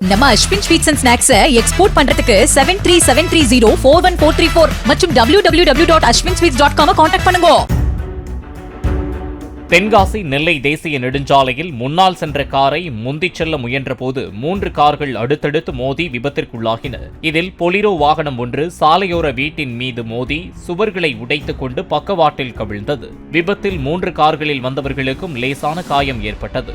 நம்ம Ashwin sweets and ஸ்நாக்ஸை export பண்றதுக்கு seven three seven three zero four one four three four மற்றும் W W W dot Ashwin sweets dot com contact பண்ணுங்க. தென்காசி நெல்லை தேசிய நெடுஞ்சாலையில் முன்னால் சென்ற காரை முந்திச் செல்ல முயன்றபோது மூன்று கார்கள் அடுத்தடுத்து மோதி விபத்திற்குள்ளாகின. இதில் பொலிரோ வாகனம் ஒன்று சாலையோர வீட்டின் மீது மோதி சுவர்களை உடைத்துக் கொண்டு பக்கவாட்டில் கவிழ்ந்தது. விபத்தில் மூன்று கார்களில் வந்தவர்களுக்கும் லேசான காயம் ஏற்பட்டது.